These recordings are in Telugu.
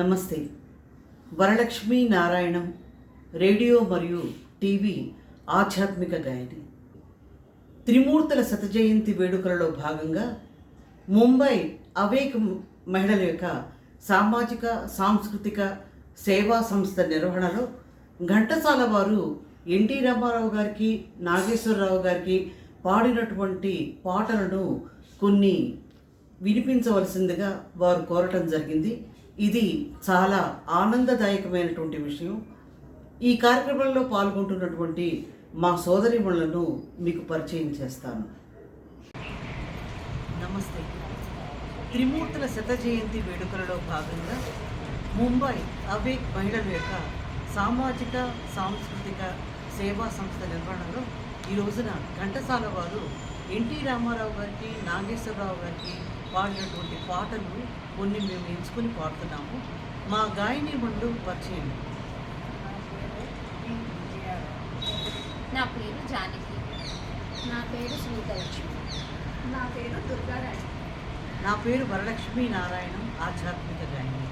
నమస్తే. వరలక్ష్మీ నారాయణం రేడియో మరియు టీవీ ఆధ్యాత్మిక గాయని. త్రిమూర్తుల శతజయంతి వేడుకలలో భాగంగా ముంబై అవేక్ మహిళల యొక్క సామాజిక సాంస్కృతిక సేవా సంస్థ నిర్వహణలో ఘంటసాల వారు ఎన్టీ రామారావు గారికి నాగేశ్వరరావు గారికి పాడినటువంటి పాటలను కొన్ని వినిపించవలసిందిగా వారు కోరటం జరిగింది. ఇది చాలా ఆనందదాయకమైనటువంటి విషయం. ఈ కార్యక్రమంలో పాల్గొంటున్నటువంటి మా సోదరిమణులను మీకు పరిచయం చేస్తాను. నమస్తే. త్రిమూర్తుల శత జయంతి వేడుకలలో భాగంగా ముంబై అవేక్ మహిళల యొక్క సామాజిక సాంస్కృతిక సేవా సంస్థ నిర్వహణలో ఈ రోజున ఘంటసాల వారు ఎన్టీ రామారావు గారికి నాగేశ్వరరావు గారికి పాడినటువంటి పాటలు కొన్ని మేము ఎంచుకొని పాడుతున్నాము. మా గాయని మండు పరిచయం. నా పేరు జానకి. నా పేరు సునీతలక్ష్మి నా పేరు దుర్గారాణి. నా పేరు వరలక్ష్మీ నారాయణం ఆధ్యాత్మిక గాయని.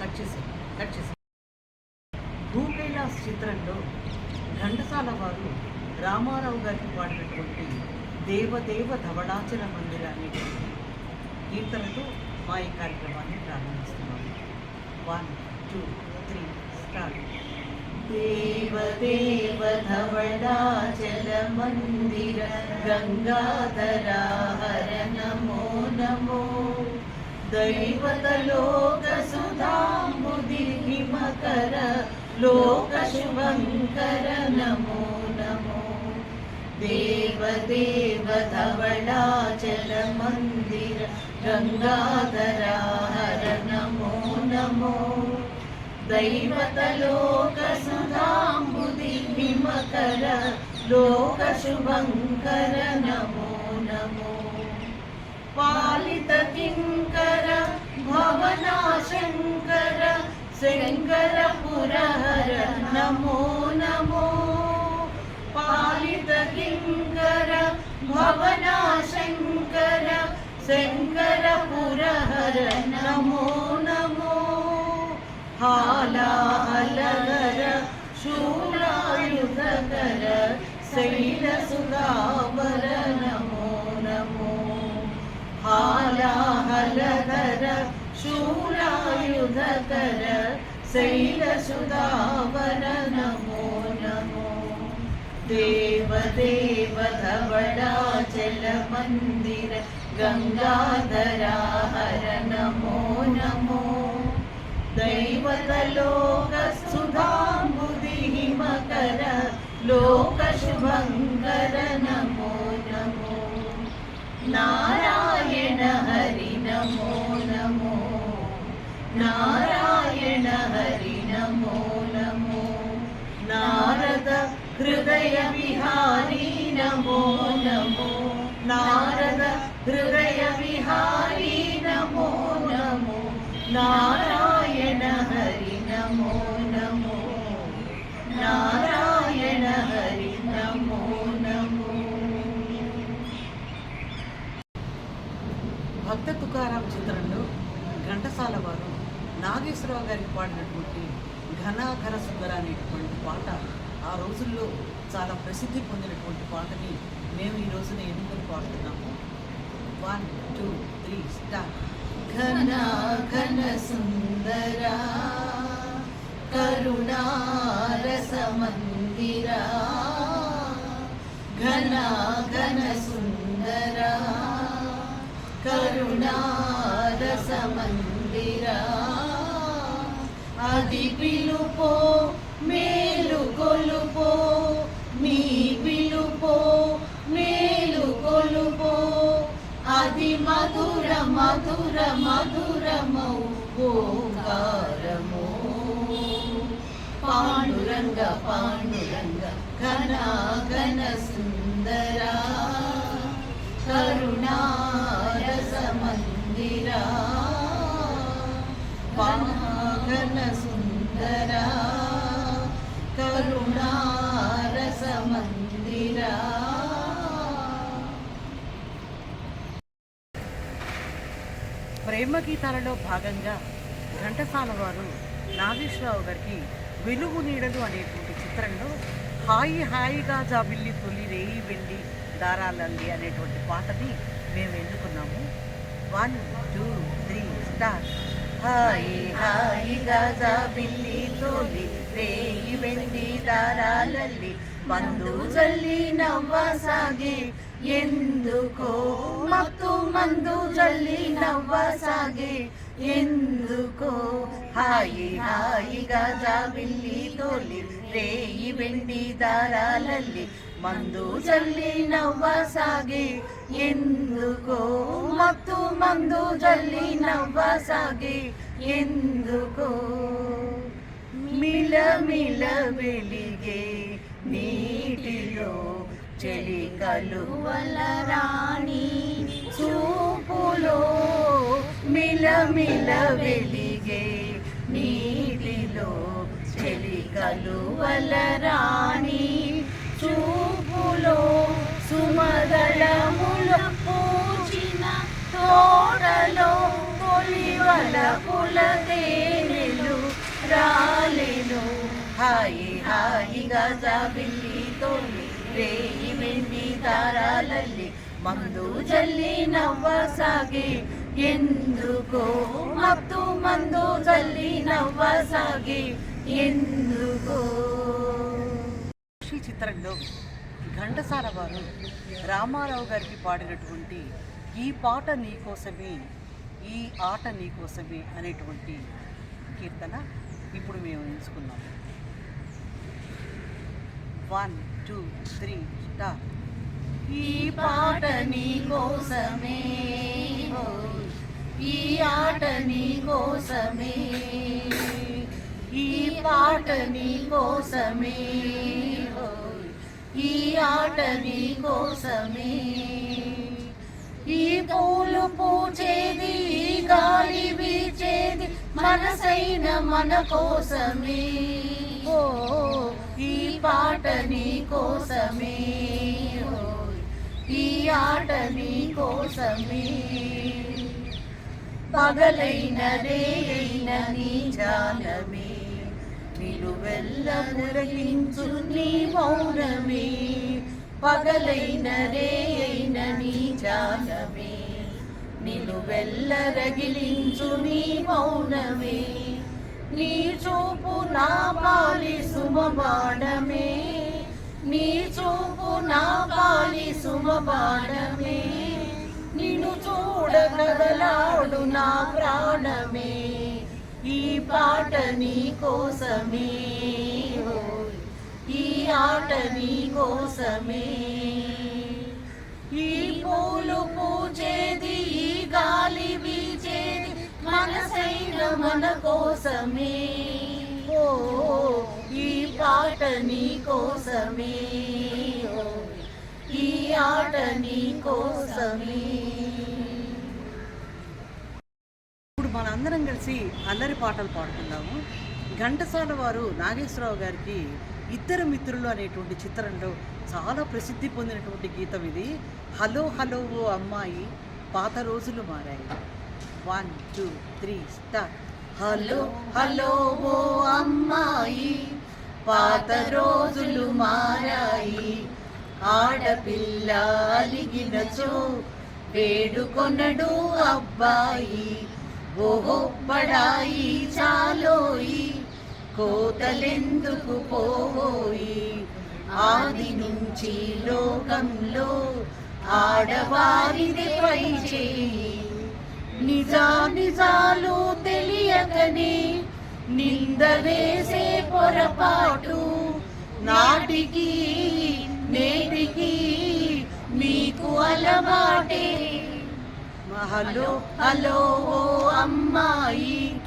కట్ చేసి కట్ చేసి భూకైలాస్ చిత్రంలో ఘంటసాల వారు రామారావు గారికి పాడినటువంటి దేవదేవ ధవళాచల మందిర అనేటువంటి కీర్తనతో మా ఈ కార్యక్రమాన్ని ప్రారంభిస్తున్నాము వన్ టూ త్రీ స్టార్ట్ దేవదేవ ధవళాచల మందిర గంగాధరా హర నమో. నమో దైవతలోక సుధాంబుది హిమకర देवदेव धवलाचलमन्दिर गङ्गाधरा हर नमो नमो दैवतलोकसुधाम्बुदिमकर लोकशुभङ्कर नमो नमो पालितकिङ्कर भवनाशङ्कर शङ्करपुरहर नमो नमो पालित किङ्कर भवनाशङ्कर शङ्कर पुरहर नमो नमो हालाहलगर शूलायुधकर शैलसुधावर नमो नमो हालाहलगर शूलायुधकर शैलसुधावर नमो नमो देवदेव धवडाचल मन्दिर गङ्गाधरा हर नमो नमो दैवतलोकसुधाम्बुधिमकर लोकशुभङ्कर नमो नमो नारायण हरि नमो नमो नारायण हरि नमो नमो नारद హృదయ విహారీ నమో నమో నారద హృదయ విహారీ నమో నమో నారాయణ హరి నమో నమో నారాయణ హరి నమో నమో భక్త తుకారాం చిత్రంలో ఘంటసాల వారు నాగేశ్వరరావు గారికి పాడినటువంటి ఘనాకర సుందర అనేటువంటి పాట ఆ రోజుల్లో చాలా ప్రసిద్ధి పొందినటువంటి పాటని మేము ఈ రోజున ఎన్నుకొని పాడుతున్నాము. వన్ టూ త్రీ స్టార్ ఘన ఘన సుందరా కరుణారసమందిరా ఘన ఘన సుందరా కరుణారసమందిరా అది పిలుపో మే మధుర మధుర మధురమౌ ఓంకారము. పాండురంగ పాండురంగ ఘన ఘన సుందర కరుణారస మందిరా ఘన సుందరా. ప్రేమ గీతాలలో భాగంగా ఘంటసాల వారు నాగేశ్వరరావు గారికి వెలుగు నీడలు అనేటువంటి చిత్రంలో హాయి హాయిగా జాబిల్లి తొలి రేయి వెళ్ళి దారాలల్లి అనేటువంటి పాటని మేము ఎన్నుకున్నాము. వన్ టూ త్రీ స్టార్ హాయి హాయిగా జాబిల్లి తొలి రేయి వెండి దారాలల్లి మందు జల్లి నవ్వసాగే ఎందుకో మత్తు మందు జల్లి నవ్వసాగే ఎందుకో హాయి హాయిగా జాబిల్లి తోలి రేయి వెండి దారాలల్లి మందు జల్లి నవ్వసాగే ఎందుకో మత్తు మందు జల్లి నవ్వసాగే ఎందుకో మిల మిల వెలిగే నీటిలో చెలి కలువల రాణి చూపులో మిలమిల వెలిగే నీటిలో చెలి కలువల రాణి చూపులో సుమదళముల పూచిన తోటలో కొలివల పుల తేనెలు రాలెను. హాయి హాయిగా జాబిల్లి తొలి రేయి వెండి దారాలల్లి మందు జల్లి నవ్వసాగే ఎందుకో మత్తు మందు జల్లి నవ్వసాగే ఎందుకో. ఈ చిత్రంలో ఘంటసాల వారు రామారావు గారికి పాడినటువంటి ఈ పాట నీకోసమే ఈ ఆట నీకోసమే అనేటువంటి కీర్తన ఇప్పుడు మేము ఎంచుకున్నాం వన్. టూ త్రీ స్టార్ ఈ పాట నీ కోసమే. ఈ ఆట నీకోసమే ఈ పాట నీ కోసమే. ఈ ఆట నీకోసమే ఈ పూలు పూచేది ఈ గాలి వీచేది మనసైన మన కోసమే. ఓ ఈ పాట నీ కోసమే. ఈ ఆట నీ కోసమే. పగలైన రేయైన నీ జానమే నిలువెల్ల పులకించు నీ మౌనమే. పగలైన రేయైన నీ జానమే నిలువెల్ల రగిలించు నీ మౌనమే. నీ చూపు నా పాలి సుమబాణమే నీ చూపు నా పాలి సుమబాణమే నిన్ను చూడ నా ప్రాణమే. ఈ పాట నీ కోసమే. ఈ ఆట నీ కోసమే. ఈ పూలు పూచేది ఈ గాలి వీచేది మనసైన మన కోసమే ఓ ఈ పాట నీ కోసమే. ఈ ఆట నీ కోసమే. ఇప్పుడు మనందరం కలిసి అల్లరి పాటలు పాడుకుందాము. ఘంటసాల వారు నాగేశ్వరరావు గారికి ఇద్దరు మిత్రులు అనేటువంటి చిత్రంలో చాలా ప్రసిద్ధి పొందినటువంటి గీతం ఇది. హలో హలో ఓ అమ్మాయి పాత రోజులు మారాయి. One two three start hello hello ఓ అమ్మాయి పాత రోజులు మారాయి. ఆడపిల్ల అలిగినచో వేడుకొనడు అబ్బాయి. ఓహో పడాయి చాలోయి కోతలెందుకు పోయి ఆది నుంచి లోకంలో ఆడవారిది పై చేయి నిజా నిజాలు తెలియకనే నింద పొరపాటు. నాటికి నేటికి మీకు అలవాటే. హలో హలో ఓ అమ్మాయి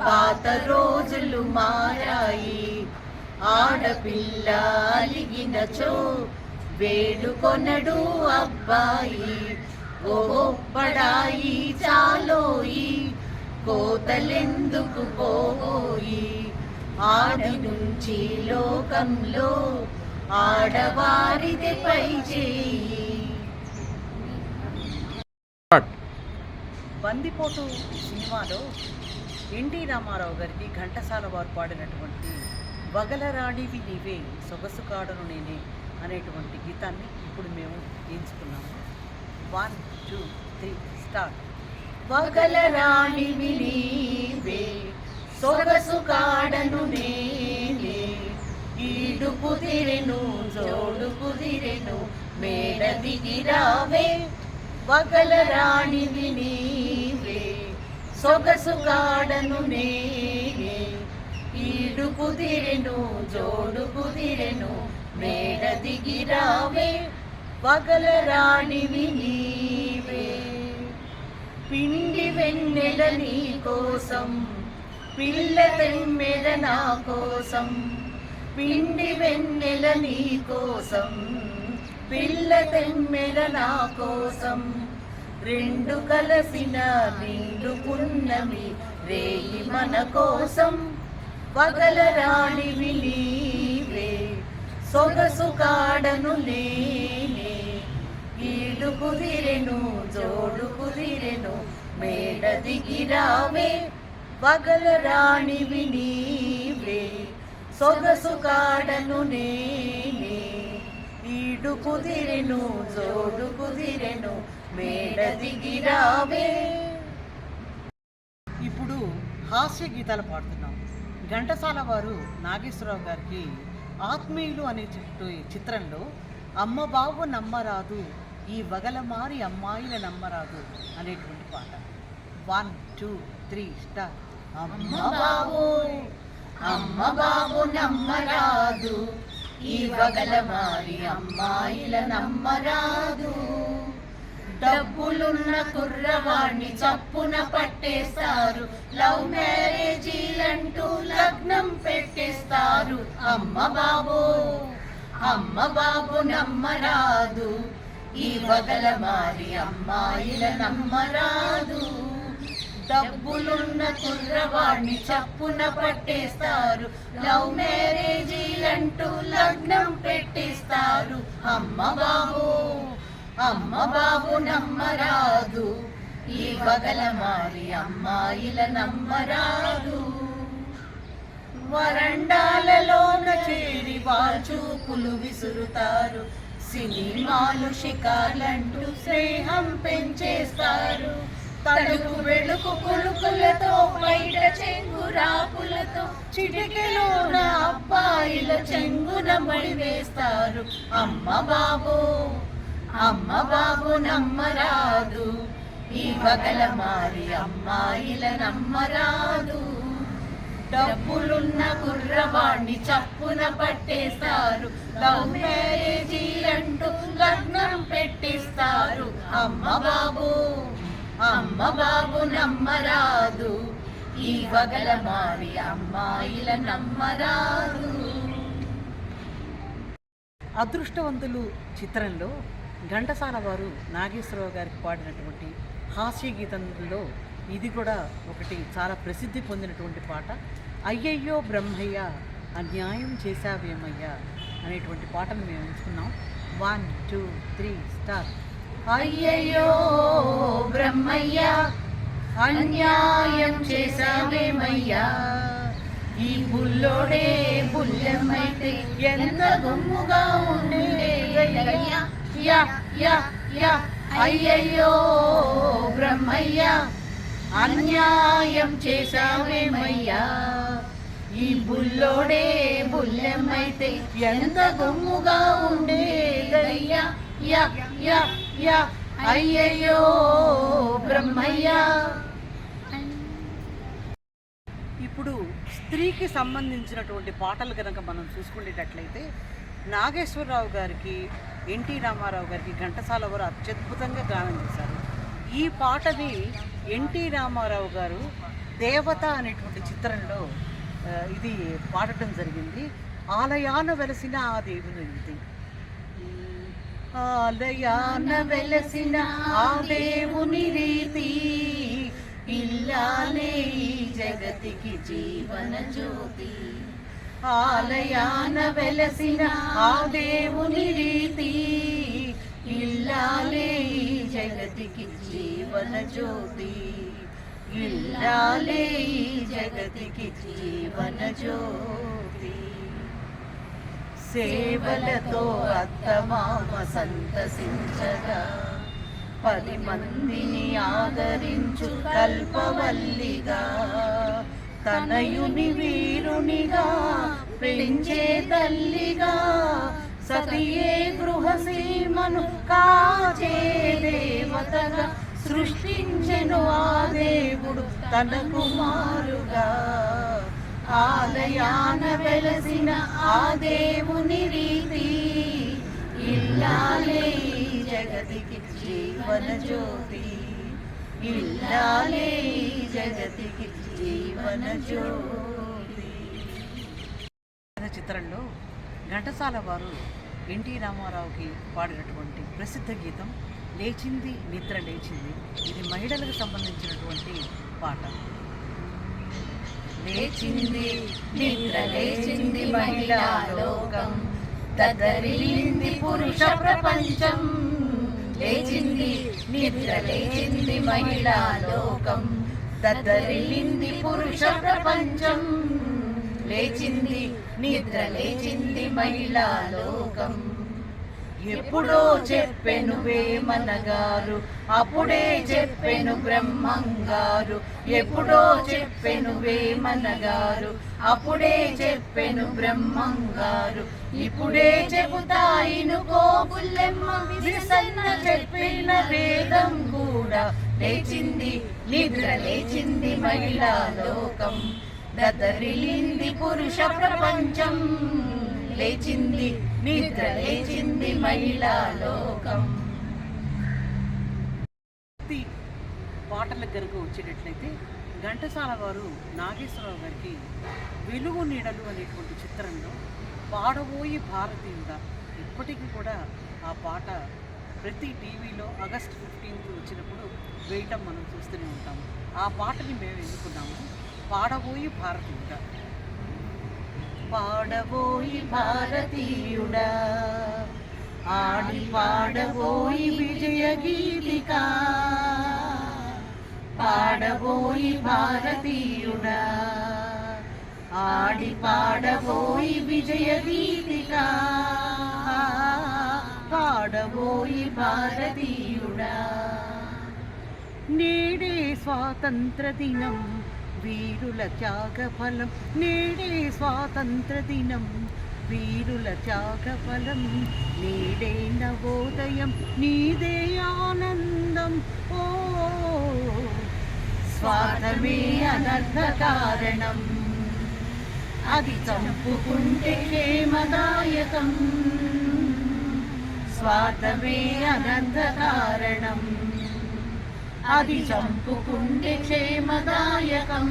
పాత రోజులు మారాయి. ఆడపిల్ల అలిగినచో వేడుకొనడు అబ్బాయి. ఓ పడాయి చాలోయి. కోతలెందుకు పోయి ఆది నుంచి లోకంలో ఆడవారిది పై చేయి. బందిపోటు సినిమాలో ఎన్టీ రామారావు గారికి ఘంటసాల వారు పాడినటువంటి వగలరాణివి నీవే సొగసు కాడను నేనే అనేటువంటి గీతాన్ని ఇప్పుడు మేము ఎంచుకున్నాము. వన్ టూ త్రీ స్టార్ట్ వగలరాణివి నీవే సొగసు కాడను నేనే ఈడు కుదిరెను జోడు కుదిరెను మేడ దిగిరావే వగల రాణి నీవే సొగసు కాడను నేనే ఈడు కుదిరెను జోడు కుదిరెను మేడ దిగిరావే వగలరాణివి నీవే. పిండి వెన్నెల నీ కోసం పిల్ల తెమ్మెద నా కోసం పిండి వెన్నెల నీ కోసం పిల్ల తెమ్మెద నా కోసం. రెండు కలసిన నిండు పున్నమి రేయి మన కోసం పగల రాణివి నీవే. సొగసు కాడను లేని ఈడు కుదిరెను జోడు కుదిరెను మేడ దిగిరావే పగల రాణివి నీవే సొగసు కాడను నేనే. ఈడు కుదిరెను జోడు కుదిరెను మేడ దిగిరావే ఇప్పుడు హాస్య గీతాలు పాడుతున్నాం. ఘంటసాల వారు నాగేశ్వరరావు గారికి ఆత్మీయులు అనే చిత్రంలో అమ్మ బాబు నమ్మరాదు ఈ వగలమారి అమ్మాయిల నమ్మరాదు అనేటువంటి పాట. వన్ టూ త్రీ స్టార్ అమ్మ బాబు అమ్మ బాబు నమ్మరాదు. ఈ వగలమారి అమ్మాయిల నమ్మరాదు. డబ్బులున్న కుర్రవాణ్ణి చప్పున పట్టేస్తారు. లవ్ మ్యారేజీలంటూ లగ్నం పెట్టేస్తారు. అమ్మ బాబు అమ్మ బాబు నమ్మరాదు. ఈ వగల మారి అమ్మాయిల నమ్మరాదు. డబ్బులున్న కుర్రవాణ్ణి చప్పున పట్టేస్తారు. లవ్ మ్యారేజీలంటూ లగ్నం పెట్టేస్తారు. అమ్మ బాబు అమ్మ బాబు నమ్మరాదు. ఈ వగల మారి అమ్మాయిల నమ్మరాదు. వరండాలలోన చేరి వాల్చూపులు విసురుతారు. సినిమాలు షికార్లంటూ స్నేహం పెంచేస్తారు. తడుకు వెడుకు కులుకులతో బయట చెంగురాపులతో చిటికెలో నా అబ్బాయిల చెంగున మడి వేస్తారు. అమ్మ బాబు అమ్మ బాబు నమ్మరాదు. ఈ వగల మారి అమ్మాయిల నమ్మరాదు. డబ్బులున్న కుర్రవాణ్ణి చప్పున పట్టేస్తారు. లవ్ బాబు నమ్మరాదు. ఈ వగల మారి అమ్మాయిల నమ్మరాదు. అదృష్టవంతులు చిత్రంలో ఘంటసాల వారు నాగేశ్వరరావు గారికి పాడినటువంటి హాస్య గీతంలో ఇది కూడా ఒకటి చాలా ప్రసిద్ధి పొందినటువంటి పాట. అయ్యయ్యో బ్రహ్మయ్య అన్యాయం చేశావేమయ్యా అనేటువంటి పాటను మేము ఎంచుకున్నాం. వన్ టూ త్రీ స్టార్ అయ్యయ్యో బ్రహ్మయ్య అన్యాయం చేశావేమయ్యా ఈ బుల్లోడే బుల్లెమ్మైతే ఎంత గుమ్ముగా ఉండేదయ్యా యా యా యా. అయ్యయ్యో బ్రహ్మయ్య అన్యాయం చేశావేమయ్యా ఈ బుల్లోడే బుల్లెమ్మైతే ఎంత గొమ్ముగా ఉండేదయ్యా యా యా. యా అయ్యయ్యో బ్రహ్మయ్య. ఇప్పుడు స్త్రీకి సంబంధించినటువంటి పాటలు కనుక మనం చూసుకునేటట్లయితే నాగేశ్వరరావు గారికి ఎన్టీ రామారావు గారికి ఘంటసాల వారు అత్యద్భుతంగా గానం చేశారు. ఈ పాటని ఎన్టీ రామారావు గారు దేవత అనేటువంటి చిత్రంలో ఇది పాడటం జరిగింది. ఆలయాన వెలసిన ఆ దేవుని ఇది. ఆలయాన వెలసిన ఆ దేవుని రీతి ఇల్లాలే జగతికి జీవన జ్యోతి. ఆలయాన వెలసిన ఆ దేవుని రీతి ఇల్లాలే జగతికి జీవన జ్యోతి. ఇల్లాలే జగతికి జీవన జ్యోతి. సేవలతో అత్తమామ సంతసించగా. పది మందిని ఆదరించు కల్పవల్లిగా. తనయుని వీరునిగా పెంచే తల్లిగా. సతియే గృహసీమను కాచే దేవతగా. సృష్టించెను ఆ దేవుడు తన కుమారుగా ఆలయాన వెలసిన ఆ దేవుని రీతి. ఇల్లాలే జగతికి జీవన జ్యోతి. ఇల్లాలే జగతికి జీవన జ్యోతి. చిత్రంలో ఘంటసాల వారు ఎన్టీ రామారావుకి పాడినటువంటి ప్రసిద్ధ గీతం లేచింది నిద్ర లేచింది. ఇది మహిళలకు సంబంధించినటువంటి పాట. లేచింది నిద్ర లేచింది మహిళా లోకం. తదరిలింది పురుష ప్రపంచం. లేచింది నిద్ర లేచింది మహిళా లోకం. తదరిలింది పురుష ప్రపంచం. లేచింది నిద్ర లేచింది మహిళా లోకం. ఎప్పుడో చెప్పెను వేమనగారు అప్పుడే చెప్పెను బ్రహ్మంగారు. ఎప్పుడో చెప్పెను వేమనగారు అప్పుడే చెప్పెను బ్రహ్మంగారు. ఇప్పుడే చెబుతాయిను కోబుల్లెమ్మ విసన్న చెప్పిన వేదం కూడా లేచింది నిద్ర లేచింది మహిళా లోకం. దదరిలింది పురుష ప్రపంచం. లేచింది నిద్ర లేచింది మహిళా లోకం. పాటల గనుక వచ్చేటట్లయితే ఘంటసాల వారు నాగేశ్వరరావు గారికి వెలుగు నీడలు అనేటువంటి చిత్రంలో పాడబోయి భారతీయుడ ఇప్పటికీ కూడా ఆ పాట ప్రతి టీవీలో ఆగస్ట్ ఫిఫ్టీన్త్ వచ్చినప్పుడు వేయటం మనం చూస్తూనే ఉంటాము. ఆ పాటని మేము ఎన్నుకున్నాము పాడబోయి భారతీయుడ పాడబోయి భారతీయుడా ఆడి పాడబోయి విజయ గీతిక పాడబోయి భారతీయుడా ఆడి పాడబోయి విజయ గీతిక పాడబోయి భారతీయుడా నేడే വീരുല ത്യാഗഫലം നേടേ സ്വാതന്ത്ര്യദിനം. വീരുല ത്യാഗഫലം നേടേ നവോദയം നീതേ ആനന്ദം ഓ സ്വാതമേ അനർത്ഥ കാരണം അതിചമ്പുകുണ്ടെ ക്ഷേമദായകം സ്വാതമേ അനന്ത കാരണം అది చంపుకుంటే క్షేమదాయకం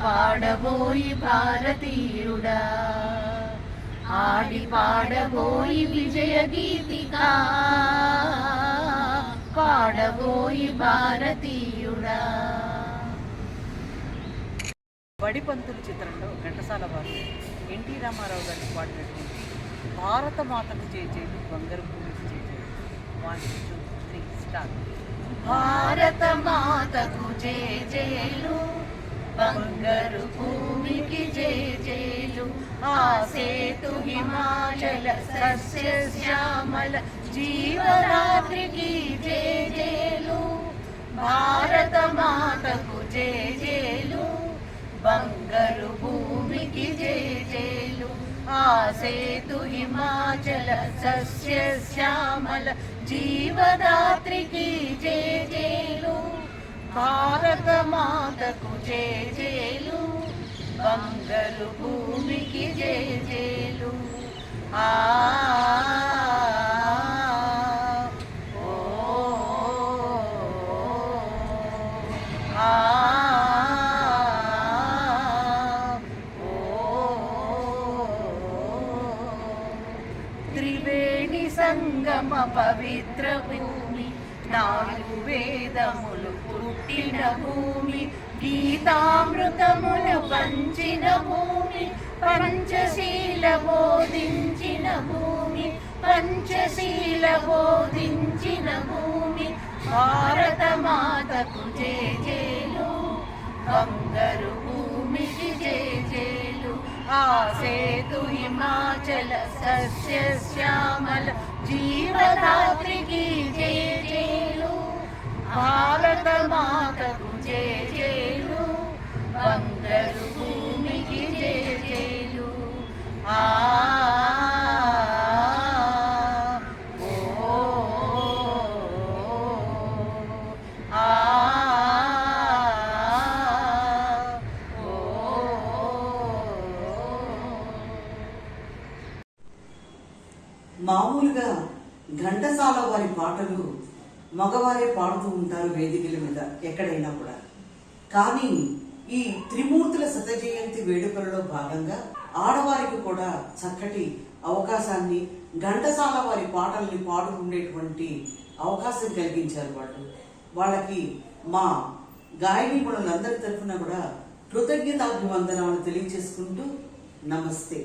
పాడబోయి భారతీయుడా ఆడి పాడబోయి విజయ గీతిక పాడబోయి భారతీయుడా. బడిపంతుల చిత్రంలో ఘంటసాల వారు ఎన్టీ రామారావు గారికి పాడినటువంటి భారత మాతకు చేసేది బంగారు భూమికి చేసేది వన్ భారత మాతకు జే జేలు బంగారు భూమికి జే జేలు ఆ సేతు హిమాచల సస్య శ్యామల జీవరాత్రికి జే జేలు భారత మాతకు జే జేలు బంగారు భూమికి జే జేలు ఆ సేతు హిమాచల సస్య శ్యామల జీవదాత్రికి జే జేలు. భారత మాతకు జే జేలు. బంగారు భూమికి జే జేలు. ఆ పవిత్ర భూమి నాలుగు వేదములు పుట్టిన భూమి గీతామృతములు పంచిన భూమి పంచశీల బోధించిన భూమి పంచశీల బోధించిన భూమి భారత మాతకు జేజేలు బంగారు భూమికి జేజేలు ఆ సేతు హిమాచల సస్య శ్యామల జీవదాత్రికి జయ జయలు. భారత మాతకు జయ జయలు. బందరు భూమికి జయ జయలు. ఆ మామూలుగా ఘంటసాల వారి పాటలు మగవారే పాడుతూ ఉంటారు వేదికల మీద ఎక్కడైనా కూడా. కానీ ఈ త్రిమూర్తుల శత జయంతి వేడుకలలో భాగంగా ఆడవారికి కూడా చక్కటి అవకాశాన్ని ఘంటసాల వారి పాటల్ని పాడుకునేటువంటి అవకాశం కలిగించారు వాళ్ళు. వాళ్ళకి మా గాయని మనులందరి తరఫున కూడా కృతజ్ఞతాభివందనాలు తెలియజేసుకుంటూ నమస్తే.